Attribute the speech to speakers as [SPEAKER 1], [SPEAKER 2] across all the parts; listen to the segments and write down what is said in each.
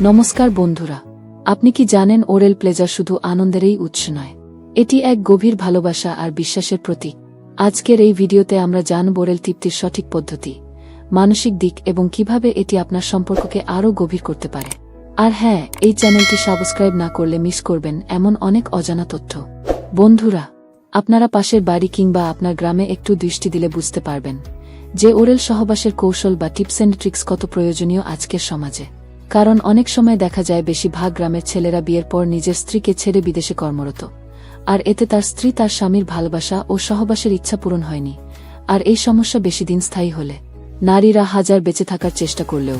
[SPEAKER 1] নমস্কার বন্ধুরা, আপনি কি জানেন ওরেল প্লেজার শুধু আনন্দেরই উৎস নয়? এটি এক গভীর ভালোবাসা আর বিশ্বাসের প্রতীক। আজকের এই ভিডিওতে আমরা জানব ওরেল তৃপ্তির সঠিক পদ্ধতি, মানসিক দিক এবং কীভাবে এটি আপনার সম্পর্ককে আরও গভীর করতে পারে। আর হ্যাঁ এই চ্যানেলটি সাবস্ক্রাইব না করলে মিস করবেন এমন অনেক অজানা তথ্য। বন্ধুরা, আপনারা পাশের বাড়ি কিংবা আপনার গ্রামে একটু দৃষ্টি দিলে বুঝতে পারবেন যে ওরেল সহবাসের কৌশল বা টিপস অ্যান্ড ট্রিক্স কত প্রয়োজনীয় আজকের সমাজে। কারণ অনেক সময় দেখা যায় বেশিরভাগ গ্রামের ছেলেরা বিয়ের পর নিজের স্ত্রীকে ছেড়ে বিদেশে কর্মরত। আর এতে তার স্ত্রী তার স্বামীর ভালোবাসা ও সহবাসের ইচ্ছা পূরণ হয়নি। আর এই সমস্যা বেশি দিন স্থায়ী হলে নারীরা হাজার বেঁচে থাকার চেষ্টা করলেও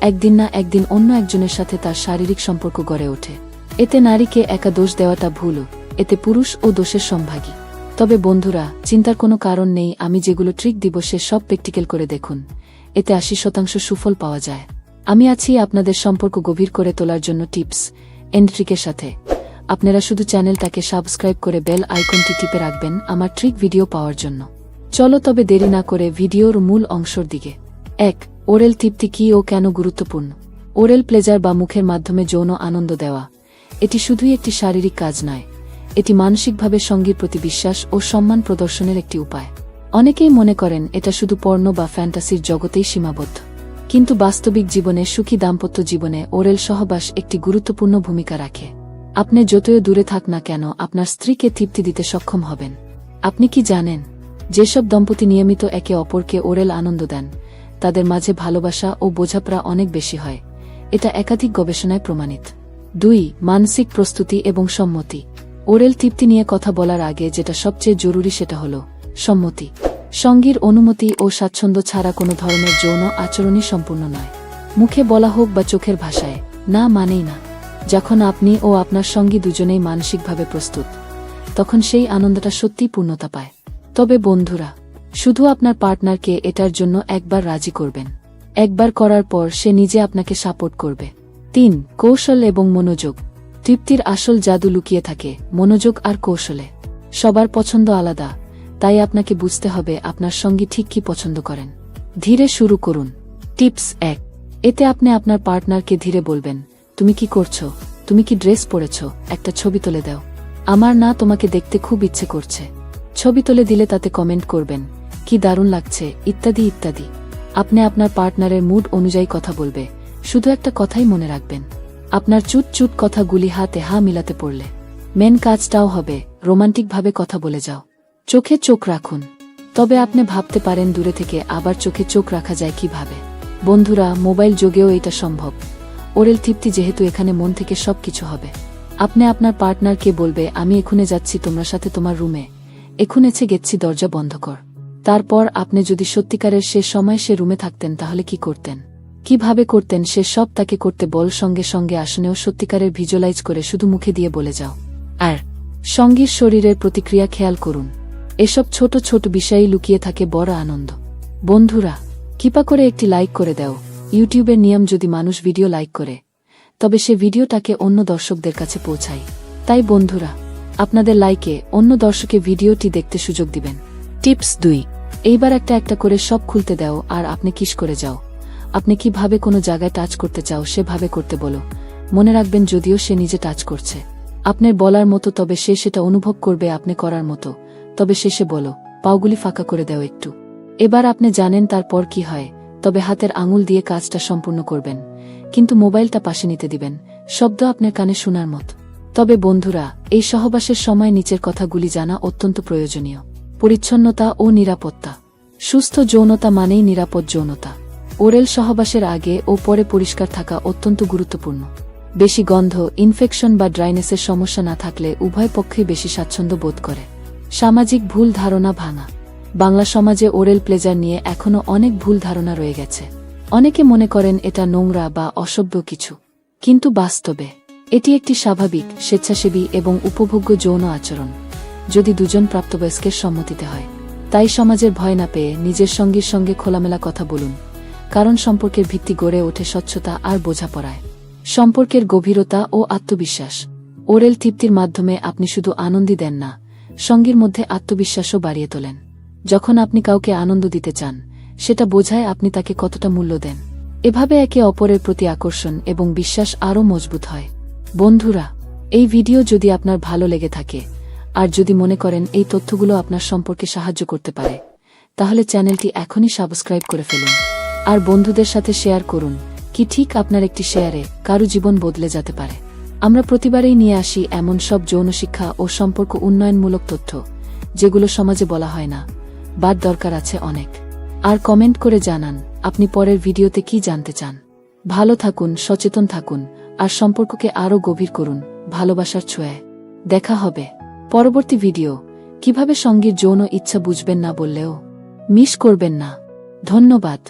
[SPEAKER 1] একদিন না একদিন অন্য একজনের সাথে তার শারীরিক সম্পর্ক গড়ে ওঠে। এতে নারীকে একা দোষ দেওয়াটা ভুলও, এতে পুরুষ ও দোষের সম্ভাগী। তবে বন্ধুরা, চিন্তার কোনো কারণ নেই, আমি যেগুলো ট্রিক দিব সে সব প্র্যাকটিক্যাল করে দেখুন। এতে আশি শতাংশ সুফল পাওয়া যায়। আমি আছি আপনাদের সম্পর্ক গভীর করে তোলার জন্য টিপস এন্ড ট্রিকের সাথে। আপনারা শুধু চ্যানেলটাকে সাবস্ক্রাইব করে বেল আইকনটি টিপে রাখবেন আমার ট্রিক ভিডিও পাওয়ার জন্য। চলো তবে দেরি না করে ভিডিওর মূল অংশর দিকে। এক, ওরেল তৃপ্তি কি ও কেন গুরুত্বপূর্ণ? ওরেল প্লেজার বা মুখের মাধ্যমে যৌন আনন্দ দেওয়া। এটি শুধুই একটি শারীরিক কাজ নয়, এটি মানসিকভাবে সঙ্গীর প্রতি বিশ্বাস ও সম্মান প্রদর্শনের একটি উপায়। অনেকেই মনে করেন এটা শুধু পর্ণ বা ফ্যান্টাসির জগতেই সীমাবদ্ধ। কিন্তু বাস্তবিক জীবনে সুখী দাম্পত্য জীবনে ওরেল সহবাস একটি গুরুত্বপূর্ণ ভূমিকা রাখে। আপনি যতই দূরে থাক না কেন আপনার স্ত্রীকে তৃপ্তি দিতে সক্ষম হবেন। আপনি কি জানেন, যেসব দম্পতি নিয়মিত একে অপরকে ওরেল আনন্দ দেন, তাদের মাঝে ভালোবাসা ও বোঝাপড়া অনেক বেশি হয়। এটা একাধিক গবেষণায় প্রমাণিত। দুই, মানসিক প্রস্তুতি এবং সম্মতি। ওরেল তৃপ্তি নিয়ে কথা বলার আগে যেটা সবচেয়ে জরুরি সেটা হল সম্মতি। সঙ্গীর অনুমতি ও স্বাচ্ছন্দ্য ছাড়া কোনো ধরনের যৌন আচরণই সম্পূর্ণ নয়। মুখে বলা হোক বা চোখের ভাষায়, না মানেই না। যখন আপনি ও আপনার সঙ্গী দুজনেই মানসিকভাবে প্রস্তুত, তখন সেই আনন্দটা সত্যিই পূর্ণতা পায়। তবে বন্ধুরা, শুধু আপনার পার্টনারকে এটার জন্য একবার রাজি করবেন। একবার করার পর সে নিজে আপনাকে সাপোর্ট করবে। তিন, কৌশল এবং মনোযোগ। তৃপ্তির আসল জাদু লুকিয়ে থাকে মনোযোগ আর কৌশলে। সবার পছন্দ আলাদা তাই আপনাকে বুঝতে হবে আপনার সঙ্গী ঠিক কি পছন্দ করেন। ধীরে শুরু করুন। টিপস এক, এতে আপনি আপনার পার্টনারকে ধীরে বলবেন, তুমি কি করছ? তুমি কি ড্রেস পরেছ? একটা ছবি তুলে দাও। আমার না তোমাকে দেখতে খুব ইচ্ছে করছে। ছবি তুলে দিলে তাতে কমেন্ট করবেন, কি দারুণ লাগছে, ইত্যাদি ইত্যাদি। আপনি আপনার পার্টনারের মুড অনুযায়ী কথা বলবে, শুধু একটা কথাই মনে রাখবেন। আপনার চুট চুট কথাগুলি হাতে হা মিলাতে পড়লে। মেন কাজটাও হবে, রোমান্টিকভাবে কথা বলে যাও। চোখে চোখ রাখুন। তবে আপনি ভাবতে পারেন দূরে থেকে আবার চোখে চোখ রাখা যায় কীভাবে। বন্ধুরা, মোবাইল যোগেও এটা সম্ভব। ওরেল তৃপ্তি যেহেতু এখানে মন থেকে সবকিছু হবে। আপনি আপনার পার্টনারকে বলবে, আমি এখুনে যাচ্ছি তোমরা সাথে তোমার রুমে। এখুনেছে গেচ্ছি, দরজা বন্ধ কর। তারপর আপনি যদি সত্যিকারের সে সময় সে রুমে থাকতেন, তাহলে কি করতেন? কীভাবে করতেন? সে সব তাকে করতে বল সঙ্গে সঙ্গে আসনেও সত্যিকারের ভিজুয়ালাইজ করে শুধু মুখে দিয়ে বলে যাও। আর সঙ্গীর শরীরের প্রতিক্রিয়া খেয়াল করুন। এসব ছোট ছোট বিষয়ে লুকিয়ে থাকে বড় আনন্দ। বন্ধুরা, কৃপা করে একটি লাইক করে দাও। ইউটিউবের নিয়ম যদি মানুষ ভিডিও লাইক করে, তবে সে ভিডিওটাকে অন্য দর্শকদের কাছে পৌঁছায়। তাই বন্ধুরা, আপনাদের লাইকে অন্য দর্শকে ভিডিওটি দেখতে সুযোগ দিবেন। টিপস দুই, এইবার একটা একটা করে সব খুলতে দাও আর আপনি কিস করে যাও। আপনি কীভাবে কোনো জায়গায় টাচ করতে চাও সেভাবে করতে বলো। মনে রাখবেন যদিও সে নিজে টাচ করছে। আপনার বলার মতো তবে সে সেটা অনুভব করবে আপনি করার মতো। তবে শেষে বলো, পাওগুলি ফাঁকা করে দাও একটু। এবার আপনি জানেন তারপর কি হয়, তবে হাতের আঙুল দিয়ে কাজটা সম্পূর্ণ করবেন। কিন্তু মোবাইলটা পাশে নিতে দিবেন, শব্দ আপনার কানে শোনার মত। তবে বন্ধুরা, এই সহবাসের সময় নিচের কথাগুলি জানা অত্যন্ত প্রয়োজনীয়। পরিচ্ছন্নতা ও নিরাপত্তা। সুস্থ যৌনতা মানেই নিরাপদ যৌনতা। ওরেল সহবাসের আগে ও পরে পরিষ্কার থাকা অত্যন্ত গুরুত্বপূর্ণ। বেশি গন্ধ, ইনফেকশন বা ড্রাইনেসের সমস্যা না থাকলে উভয় পক্ষেই বেশি স্বাচ্ছন্দ্য বোধ করে। সামাজিক ভুল ধারণা ভাঙা। বাংলা সমাজে ওরেল প্লেজার নিয়ে এখনও অনেক ভুল ধারণা রয়ে গেছে। অনেকে মনে করেন এটা নোংরা বা অসভ্য কিছু। কিন্তু বাস্তবে, এটি একটি স্বাভাবিক, স্বেচ্ছাসেবী এবং উপভোগ্য যৌন আচরণ। যদি দুজন প্রাপ্তবয়স্কের সম্মতিতে হয়, তাই সমাজের ভয় না পেয়ে নিজের সঙ্গীর সঙ্গে খোলামেলা কথা বলুন। কারণ সম্পর্কের ভিত্তি গড়ে ওঠে স্বচ্ছতা আর বোঝাপড়ায়। সম্পর্কের গভীরতা ও আত্মবিশ্বাস। ওরেল তৃপ্তির মাধ্যমে আপনি শুধু আনন্দই দেন না সঙ্গীর মধ্যে আত্মবিশ্বাসও বাড়িয়ে তোলেন। যখন আপনি কাউকে আনন্দ দিতে চান, সেটা বোঝায় আপনি তাকে কতটা মূল্য দেন। এভাবে একে অপরের প্রতি আকর্ষণ এবং বিশ্বাস আরও মজবুত হয়। বন্ধুরা, এই ভিডিও যদি আপনার ভালো লেগে থাকে, আর যদি মনে করেন এই তথ্যগুলো আপনার সম্পর্কে সাহায্য করতে পারে, তাহলে চ্যানেলটি এখনই সাবস্ক্রাইব করে ফেলুন। আর বন্ধুদের সাথে শেয়ার করুন, কি ঠিক আপনার একটি শেয়ারে কারও জীবন বদলে যেতে পারে। আমরা প্রতিবারেই নিয়ে আসি এমন সব যৌন শিক্ষা ও সম্পর্ক উন্নয়নমূলক তথ্য, যেগুলো সমাজে বলা হয় না, বাদ দরকার আছে অনেক। আর কমেন্ট করে জানান, আপনি পরের ভিডিওতে কি জানতে চান। ভালো থাকুন, সচেতন থাকুন, আর সম্পর্ককে আরও গভীর করুন, ভালোবাসার ছোঁয়ায়। দেখা হবে। পরবর্তী ভিডিও। কীভাবে সঙ্গীর যৌন ইচ্ছা বুঝবেন না বললেও, মিস করবেন না। ধন্যবাদ।